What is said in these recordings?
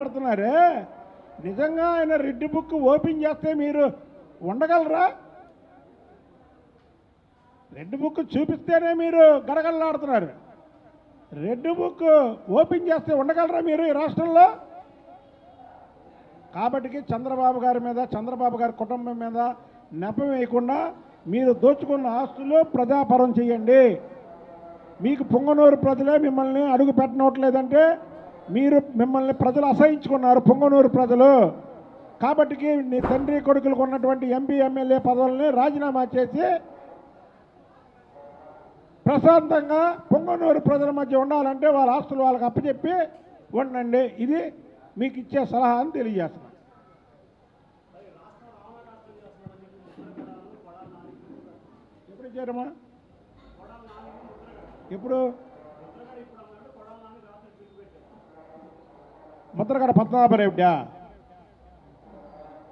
మాట్లాడుతున్నారే? నిజంగా ఆయన red book open చేస్తే మీరు ఉండగలరా? రెడ్ బుక్ చూపిస్తేనే మీరు గడగడలాడుతున్నారు. రెడ్ బుక్ ఓపెన్ చేస్తే ఉండగలరా మీరు ఈ రాష్ట్రంలో? కాబట్టి చంద్రబాబు గారి మీద చంద్రబాబు గారి కుటుంబం మీద నెపం వేయకుండా మీరు దోచుకున్న ఆస్తులు ప్రజాపరం చేయండి. మీకు పొంగనూరు ప్రజలే మిమ్మల్ని అడుగు పెట్టనట్లేదంటే మీరు మిమ్మల్ని ప్రజలు అసహించుకున్నారు పొంగనూరు ప్రజలు. కాబట్టికి నీ తండ్రి కొడుకులకు ఉన్నటువంటి ఎంపీ ఎమ్మెల్యే పదవుల్ని రాజీనామా చేసి ప్రశాంతంగా పొంగనూరు ప్రజల మధ్య ఉండాలంటే వాళ్ళ ఆస్తులు వాళ్ళకి అప్పచెప్పి ఉండండి. ఇది మీకు ఇచ్చే సలహా అని తెలియజేస్తున్నాను. ఎప్పుడు ఇచ్చారమ్మా? ఎప్పుడు? ముద్రగడ పద్మనాభరెడ్డా.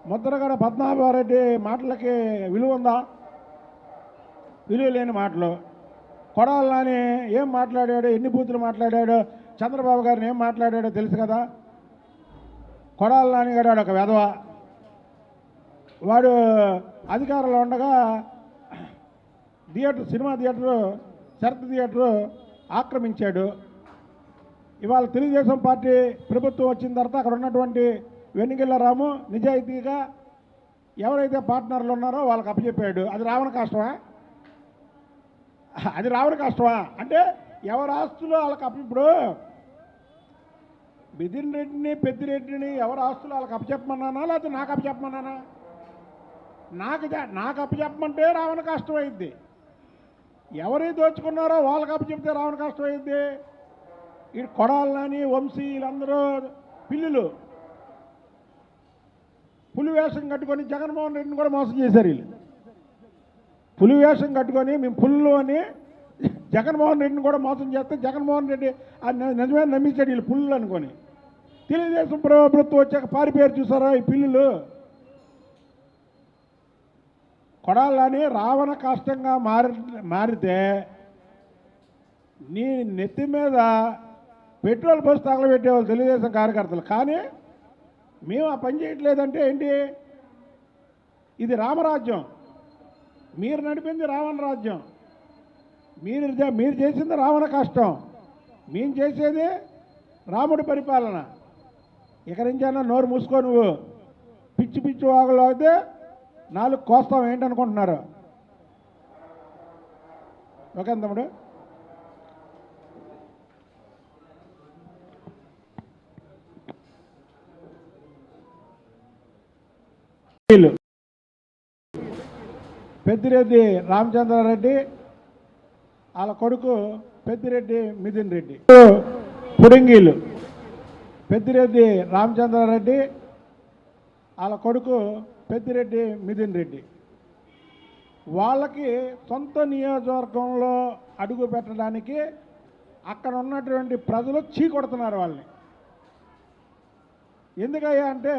ముద్రగడ పద్మనాభరెడ్డి మాటలకి విలువ ఉందా విలువ లేని మాటలు. కొడాలని ఏం మాట్లాడాడు ఎన్ని బూతులు మాట్లాడాడు చంద్రబాబు గారిని ఏం మాట్లాడాడో తెలుసు కదా? కొడాల నాని ఒక వెధవ. వాడు అధికారంలో ఉండగా theatre cinema theatre Sarath theatre ఆక్రమించాడు. ఇవాళ తెలుగుదేశం పార్టీ ప్రభుత్వం వచ్చిన తర్వాత అక్కడ ఉన్నటువంటి వెనుగిల్ల రాము నిజాయితీగా ఎవరైతే పార్ట్నర్లు ఉన్నారో వాళ్ళకి అప్పచెప్పాడు. అది రావణ కష్టమా? అది రావణ కష్టమా? అంటే ఎవరి ఆస్తులు వాళ్ళకి అప్ప ఇప్పుడు బిదిన్ రెడ్డిని పెద్దిరెడ్డిని ఎవరి ఆస్తులు వాళ్ళకి అప్పచెప్పమన్నానా? లేకపోతే నాకు అప్పచెప్పమన్నానా? నాకు నాకు అప్పచెప్పమంటే రావణ కష్టం అయింది ఎవరి దోచుకున్నారో వాళ్ళకి అప్పచెప్తే రావణ కష్టం అయింది ఈ కొడాలని వంశీ వీళ్ళందరూ పిల్లులు. పులి వేషం కట్టుకొని జగన్మోహన్ రెడ్డిని కూడా మోసం చేశారు వీళ్ళు. పులి వేషం కట్టుకొని మేము పుల్లు అని జగన్మోహన్ రెడ్డిని కూడా మోసం చేస్తే జగన్మోహన్ రెడ్డి ఆ నిజమే నమ్మించాడు వీళ్ళు పుల్లు అనుకొని. తెలుగుదేశం ప్రభుత్వం వచ్చాక పారిపేరు చూసారా ఈ పిల్లులు? కొడాలని రావణ కష్టంగా మారి మారితే నీ నెత్తి మీద పెట్రోల్ బస్సు తగలబెట్టేవాళ్ళు తెలుగుదేశం కార్యకర్తలు. కానీ మేము ఆ పని చేయట్లేదంటే ఏంటి? ఇది రామరాజ్యం. మీరు నడిపింది రావణ రాజ్యం. మీరు మీరు చేసింది రావణ కష్టం. మేము చేసేది రాముడి పరిపాలన. ఇక నుంచైనా నోరు మూసుకో నువ్వు. పిచ్చి పిచ్చి వాగులు అయితే నాలుగు కోస్తాం ఏంటనుకుంటున్నారు? ఓకే తమ్ముడు పెద్దిరెడ్డి రామచంద్రారెడ్డి వాళ్ళ కొడుకు పెద్దిరెడ్డి మిథున్ రెడ్డి. పుడింగీలు పెద్దిరెడ్డి రామచంద్రారెడ్డి వాళ్ళ కొడుకు పెద్దిరెడ్డి మిథున్ రెడ్డి. వాళ్ళకి సొంత నియోజకవర్గంలో అడుగు పెట్టడానికి అక్కడ ఉన్నటువంటి ప్రజలు చీకొడుతున్నారు వాళ్ళని. ఎందుకయ్యా అంటే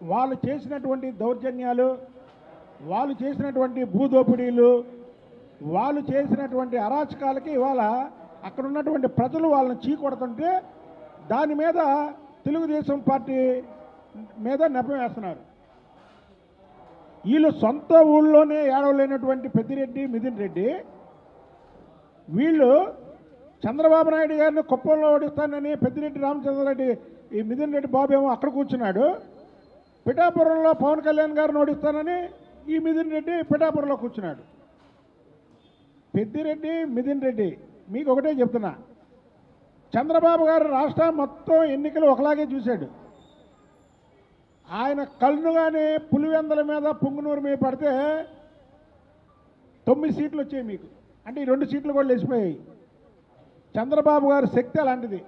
వాళ్ళు చేసినటువంటి దౌర్జన్యాలు వాళ్ళు చేసినటువంటి భూదోపిడీలు వాళ్ళు చేసినటువంటి అరాచకాలకి ఇవాళ అక్కడ ఉన్నటువంటి ప్రజలు వాళ్ళని చీకొడుతుంటే దాని మీద తెలుగుదేశం పార్టీ మీద నెపం వేస్తున్నారు. వీళ్ళు సొంత ఊళ్ళోనే ఏడవలేనటువంటి పెద్దిరెడ్డి మిథున్ రెడ్డి వీళ్ళు చంద్రబాబు నాయుడు గారిని కుప్పంలో ఓడిస్తానని పెద్దిరెడ్డి రామచంద్రరెడ్డి ఈ మిథున్ రెడ్డి బాబు ఏమో అక్కడ కూర్చున్నాడు. పిఠాపురంలో పవన్ కళ్యాణ్ గారిని ఓడిస్తానని ఈ మిథున్ రెడ్డి పిఠాపురంలో కూర్చున్నాడు. పెద్దిరెడ్డి మిథున్ రెడ్డి మీకు ఒకటే చెప్తున్నా. చంద్రబాబు గారు రాష్ట్రం మొత్తం ఎన్నికలు ఒకలాగే చూశాడు. ఆయన కళ్ళుగానే పులివెందల మీద పుంగునూరు మీద పడితే తొమ్మిది సీట్లు వచ్చాయి మీకు. అంటే ఈ రెండు సీట్లు కూడా లేచిపోయాయి. చంద్రబాబు గారి శక్తి అలాంటిది.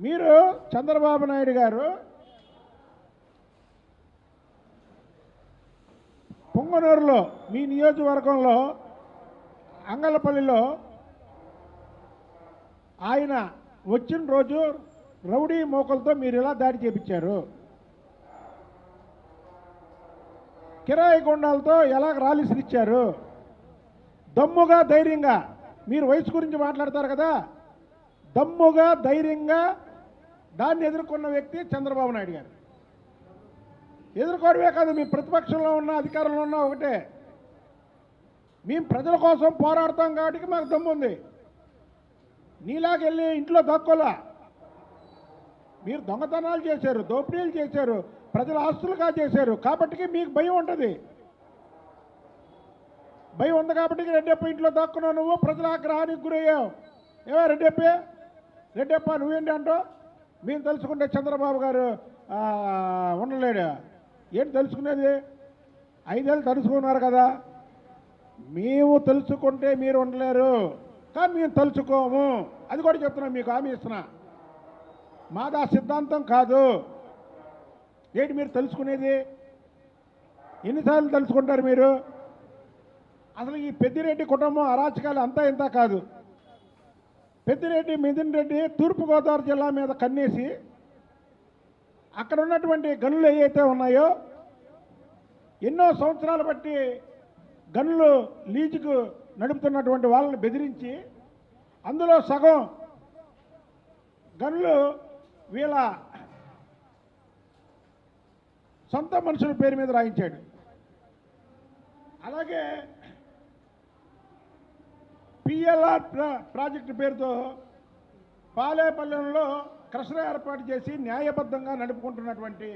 మీరు చంద్రబాబు నాయుడు గారు పొంగనూరులో మీ నియోజకవర్గంలో అంగళపల్లిలో ఆయన వచ్చిన రోజు రౌడీ మోకలతో మీరు ఇలా దాడి చేపించారు. కిరాయి గుండాలతో ఎలా రాలిసిరిచ్చారు దమ్ముగా ధైర్యంగా మీరు వయసు గురించి మాట్లాడతారు కదా? దమ్ముగా ధైర్యంగా దాన్ని ఎదుర్కొన్న వ్యక్తి చంద్రబాబు నాయుడు గారు. ఎదుర్కోవడమే కాదు మీ ప్రతిపక్షంలో ఉన్న అధికారంలో ఉన్న ఒకటే. మేము ప్రజల కోసం పోరాడతాం కాబట్టి మాకు దమ్ము ఉంది నీలాగెళ్ళి ఇంట్లో దక్కోలా. మీరు దొంగతనాలు చేశారు దోపిడీలు చేశారు ప్రజల ఆస్తులుగా చేశారు. కాబట్టి మీకు భయం ఉంటుంది. భయం ఉంది కాబట్టి రెడ్డప్ప ఇంట్లో దక్కున్నావు నువ్వు ప్రజల ఆగ్రహానికి గురయ్యావు. ఏవో రెడ్డప్పే? రెడ్డప్ప నువ్వేంటి అంటావు? మేము తెలుసుకుంటే చంద్రబాబు గారు ఉండలేడు. ఏంటి తెలుసుకునేది? ఐదేళ్ళు తెలుసుకున్నారు కదా. మేము తెలుసుకుంటే మీరు ఉండలేరు. కానీ మేము తలుచుకోము. అది కూడా చెప్తున్నాం మీకు హామీ ఇస్తున్నా. మాదా సిద్ధాంతం కాదు. ఏంటి మీరు తెలుసుకునేది? ఎన్నిసార్లు తెలుసుకుంటారు మీరు? అసలు ఈ పెద్దిరెడ్డి కుటుంబం అరాచకాలు అంతా ఇంత కాదు. పెద్దిరెడ్డి మిథున్ రెడ్డి తూర్పుగోదావరి జిల్లా మీద కన్నేసి అక్కడ ఉన్నటువంటి గనులు ఏవైతే ఉన్నాయో ఎన్నో సంవత్సరాలు బట్టి గనులు లీజుకు నడుపుతున్నటువంటి వాళ్ళని బెదిరించి అందులో సగం గనులు వీళ్ళ సొంత మనుషుల పేరు మీద రాయించాడు. అలాగే పిఎల్ఆర్ ప్రా- ప్రాజెక్టు పేరుతో పాలేపల్లెంలో క్రషర్ ఏర్పాటు చేసి న్యాయబద్ధంగా నడుపుకుంటున్నటువంటి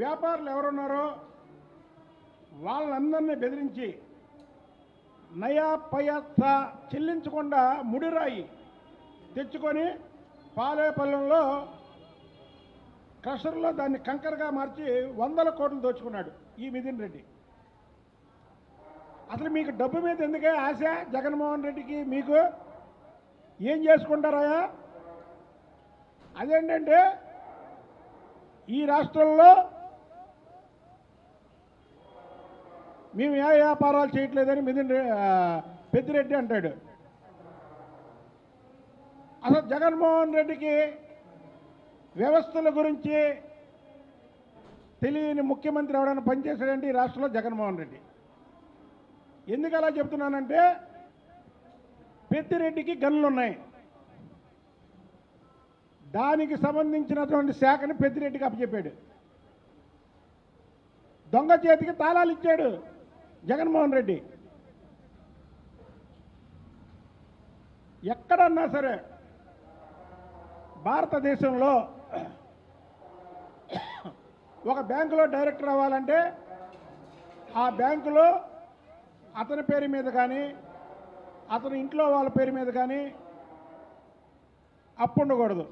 వ్యాపారులు ఎవరున్నారో వాళ్ళందరినీ బెదిరించి నయా పయస చెల్లించకుండా ముడిరాయి తెచ్చుకొని పాలేపల్లెంలో క్రషర్లో దాన్ని కంకరగా మార్చి వందల కోట్లు దోచుకున్నాడు ఈ మిథున్ రెడ్డి. అసలు మీకు డబ్బు మీద ఎందుకే ఆశ జగన్మోహన్ రెడ్డికి మీకు? ఏం చేసుకుంటారాయా? అదేంటంటే ఈ రాష్ట్రంలో మేము ఏ వ్యాపారాలు చేయట్లేదని మిథున్ పెద్దిరెడ్డి అంటాడు. అసలు జగన్మోహన్ రెడ్డికి వ్యవస్థల గురించి తెలియని ముఖ్యమంత్రి ఎవడైనా పనిచేశాడంటే ఈ రాష్ట్రంలో జగన్మోహన్ రెడ్డి. ఎందుకు అలా చెప్తున్నానంటే పెద్దిరెడ్డికి గన్నులు ఉన్నాయి దానికి సంబంధించినటువంటి శాఖని పెద్దిరెడ్డికి అప్పచెప్పాడు. దొంగ చేతికి తాళాలు ఇచ్చాడు జగన్మోహన్ రెడ్డి. ఎక్కడన్నా సరే భారతదేశంలో ఒక బ్యాంకులో డైరెక్టర్ అవ్వాలంటే ఆ బ్యాంకులో అతని పేరు మీద కానీ అతని ఇంట్లో వాళ్ళ పేరు మీద కానీ అప్పు ఉండకూడదు.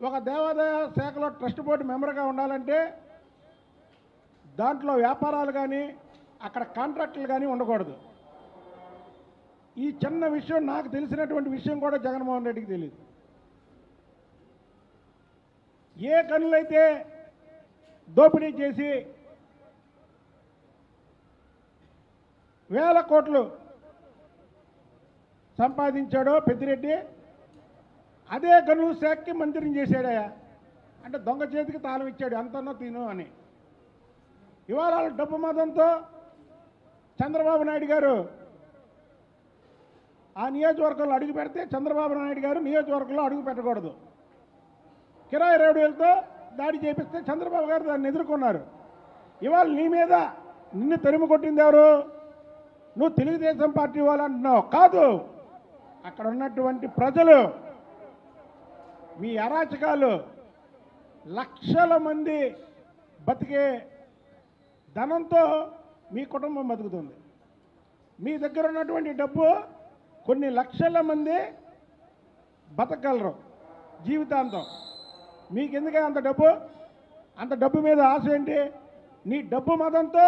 ఒక దేవాదాయ శాఖలో ట్రస్ట్ బోర్డు మెంబర్గా ఉండాలంటే దాంట్లో వ్యాపారాలు కానీ అక్కడ కాంట్రాక్టులు కానీ ఉండకూడదు. ఈ చిన్న విషయం నాకు తెలిసినటువంటి విషయం కూడా జగన్మోహన్ రెడ్డికి తెలియదు ఏ కనులైతే దోపిడీ చేసి వేల కోట్లు సంపాదించాడో పెద్దిరెడ్డి అదే గనుల శాఖకి మందిరం చేశాడయా అంటే దొంగ చేతికి తాళం ఇచ్చాడు ఎంతనో తిను అని. ఇవాళ వాళ్ళ డబ్బు మతంతో చంద్రబాబు నాయుడు గారు ఆ నియోజకవర్గంలో అడుగు పెడితే చంద్రబాబు నాయుడు గారు నియోజకవర్గంలో అడుగు పెట్టకూడదు. కిరాయి రేవుడిలతో దాడి చేపిస్తే చంద్రబాబు గారు దాన్ని ఎదుర్కొన్నారు. ఇవాళ నీ మీద నిన్ను తరిమి కొట్టింది ఎవరు? నువ్వు తెలుగుదేశం పార్టీ వాళ్ళు అంటున్నావు కాదు అక్కడ ఉన్నటువంటి ప్రజలు మీ అరాచకాలు లక్షల మంది బతికే ధనంతో మీ కుటుంబం బతుకుతుంది. మీ దగ్గర ఉన్నటువంటి డబ్బు కొన్ని లక్షల మంది బతకగలరు జీవితాంతం. మీకెందుకే అంత డబ్బు? అంత డబ్బు మీద ఆశ ఏంటి? నీ డబ్బు మతంతో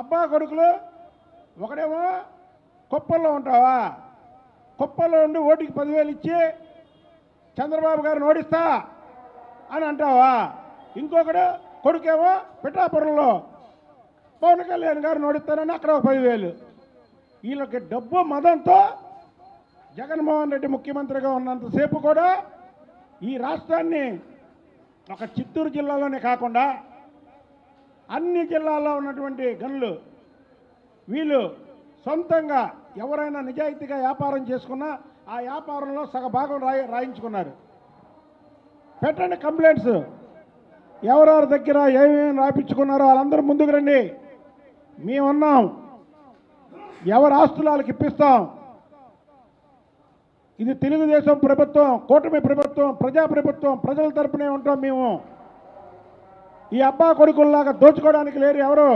అబ్బా కొడుకులు ఒకడేమో కుప్పల్లో ఉంటావా? కుప్పల్లో ఉండి ఓటికి పదివేలు ఇచ్చి చంద్రబాబు గారిని ఓడిస్తా అని అంటావా? ఇంకొకడు కొడుకేమో పిఠాపురంలో పవన్ కళ్యాణ్ గారిని ఓడిస్తానని అక్కడ ఒక పదివేలు. వీళ్ళకి డబ్బు మదంతో జగన్మోహన్ రెడ్డి ముఖ్యమంత్రిగా ఉన్నంతసేపు కూడా ఈ రాష్ట్రాన్ని ఒక చిత్తూరు జిల్లాలోనే కాకుండా అన్ని జిల్లాల్లో ఉన్నటువంటి గనులు వీళ్ళు సొంతంగా ఎవరైనా నిజాయితీగా వ్యాపారం చేసుకున్నా ఆ వ్యాపారంలో సగ భాగం రాయి రాయించుకున్నారు. పెట్టండి కంప్లైంట్స్. ఎవరెవరి దగ్గర ఏమేమి రాయించుకున్నారో వాళ్ళందరూ ముందుకు రండి. మేమున్నాం. ఎవరి ఆస్తులు వాళ్ళకి ఇప్పిస్తాం. ఇది తెలుగుదేశం ప్రభుత్వం కూటమి ప్రభుత్వం ప్రజా ప్రభుత్వం ప్రజల తరపునే ఉంటాం మేము. ఈ అబ్బా కొడుకుల్లాగా దోచుకోవడానికి లేరు ఎవరు?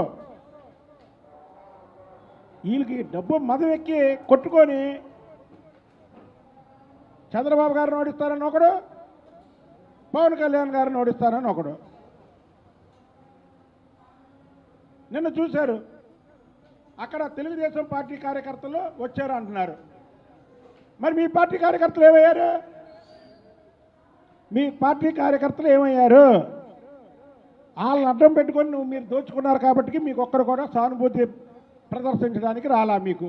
వీళ్ళకి డబ్బు మదవెక్కి కొట్టుకొని చంద్రబాబు గారిని ఓడిస్తారని ఒకడు పవన్ కళ్యాణ్ గారిని ఓడిస్తారని ఒకడు. నిన్న చూశారు. అక్కడ తెలుగుదేశం పార్టీ కార్యకర్తలు వచ్చారు అంటున్నారు. మరి మీ పార్టీ కార్యకర్తలు ఏమయ్యారు? మీ పార్టీ కార్యకర్తలు ఏమయ్యారు? వాళ్ళని అడ్డం పెట్టుకొని నువ్వు మీరు దోచుకున్నారు కాబట్టి మీకు ఒక్కరు కూడా సానుభూతి ప్రదర్శించడానికి రాలా మీకు.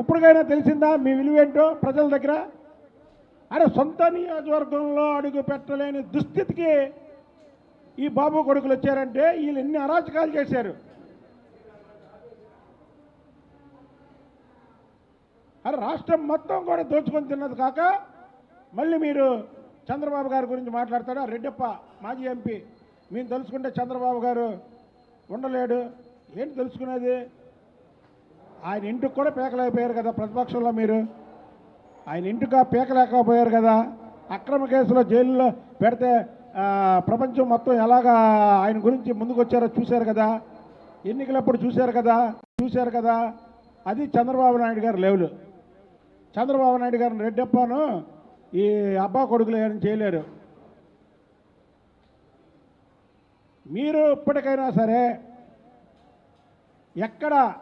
ఇప్పటికైనా తెలిసిందా? మీ విలువేంటో ప్రజల దగ్గర? అరే సొంత నియోజకవర్గంలో అడుగు పెట్టలేని దుస్థితికి ఈ బాబు కొడుకులు వచ్చారంటే వీళ్ళు ఎన్ని అరాచకాలు చేశారు? అరే రాష్ట్రం మొత్తం కూడా దోచుకొని తిన్నది కాక మళ్ళీ మీరు చంద్రబాబు గారి గురించి మాట్లాడతాడా? రెడ్డప్ప మాజీ ఎంపీ. మేము తెలుసుకుంటే చంద్రబాబు గారు ఉండలేడు. ఏంటి తెలుసుకునేది? ఆయన ఇంటికి కూడా పేకలేకపోయారు కదా ప్రతిపక్షంలో మీరు. ఆయన ఇంటికి పేకలేకపోయారు కదా. అక్రమ కేసులో జైల్లో పెడితే ప్రపంచం మొత్తం ఎలాగా ఆయన గురించి ముందుకు వచ్చారో చూశారు కదా. ఎన్నికలప్పుడు చూశారు కదా చూశారు కదా. అది చంద్రబాబు నాయుడు గారు లెవెల్. చంద్రబాబు నాయుడు గారిని రెడ్డప్పను ఈ అబ్బా కొడుకులు ఏం చేయలేరు. మీరు ఇప్పటికైనా సరే ఎక్కడ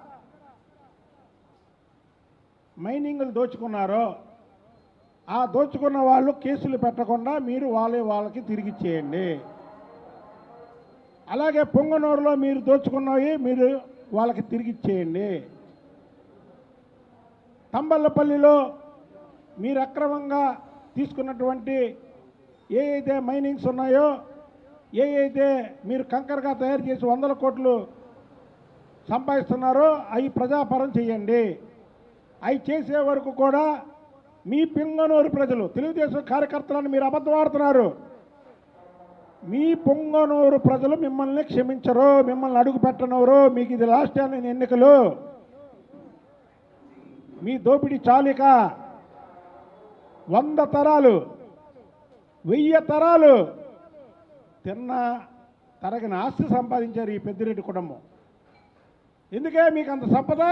మైనింగ్లు దోచుకున్నారో ఆ దోచుకున్న వాళ్ళు కేసులు పెట్టకుండా మీరు వాళ్ళే వాళ్ళకి తిరిగి ఇచ్చేయండి. అలాగే పొంగనూరులో మీరు దోచుకున్నవి మీరు వాళ్ళకి తిరిగి ఇచ్చేయండి. తంబళ్ళపల్లిలో మీరు అక్రమంగా తీసుకున్నటువంటి ఏ అయితే మైనింగ్స్ ఉన్నాయో ఏ అయితే మీరు కంకరగా తయారు చేసి వందల కోట్లు సంపాదిస్తున్నారో అవి ప్రజాపరం చేయండి. అవి చేసే వరకు కూడా మీ పింగనూరు ప్రజలు తెలుగుదేశం కార్యకర్తలను మీరు అబద్ధమాడుతున్నారు. మీ పొంగనూరు ప్రజలు మిమ్మల్ని క్షమించరు మిమ్మల్ని అడుగు పెట్టనవరు మీకు ఇది లాస్ట్ టైం ఎన్నికలు. మీ దోపిడీ చాలిక. వంద తరాలు వెయ్యి తరాలు తిన్న తరగిన ఆస్తి సంపాదించారు ఈ పెద్దిరెడ్డి కుటుంబం. ఎందుకే మీకు అంత సంపద?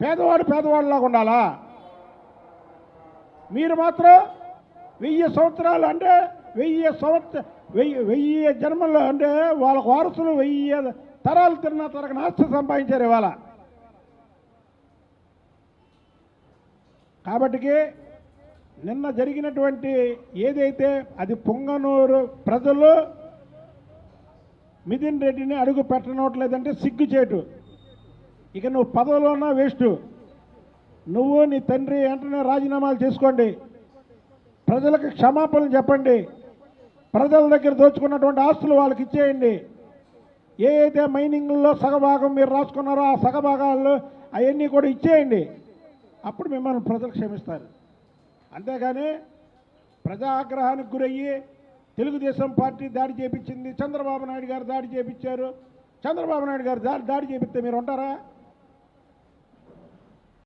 పేదవాడు పేదవాడిలాగా ఉండాలా? మీరు మాత్రం వెయ్యి సంవత్సరాలు అంటే వెయ్యి సంవత్సర వెయ్యి వెయ్యి జన్మలు అంటే వాళ్ళ వారసులు వెయ్యి తరాలు తిన్న తరగని ఆస్తి సంపాదించారు ఇవాళ. కాబట్టికి నిన్న జరిగినటువంటి ఏదైతే అది పొంగనూరు ప్రజలు మిథిన్ రెడ్డిని అడుగు పెట్టనట్లేదంటే సిగ్గుచేటు. ఇక నువ్వు పదవిలోనా వేస్ట్. నువ్వు నీ తండ్రి వెంటనే రాజీనామాలు చేసుకోండి. ప్రజలకు క్షమాపణలు చెప్పండి. ప్రజల దగ్గర దోచుకున్నటువంటి ఆస్తులు వాళ్ళకి ఇచ్చేయండి. ఏ అయితే మైనింగ్లో సగభాగం మీరు రాసుకున్నారో ఆ సగభాగాల్లో అవన్నీ కూడా ఇచ్చేయండి. అప్పుడు మిమ్మల్ని ప్రజలు క్షమిస్తారు. అంతేగాని ప్రజా ఆగ్రహానికి గురయ్యి తెలుగుదేశం పార్టీ దాడి చేపించింది చంద్రబాబు నాయుడు గారు దాడి చేపించారు. చంద్రబాబు నాయుడు గారు దాడి దాడి చేపిస్తే మీరు ఉంటారా?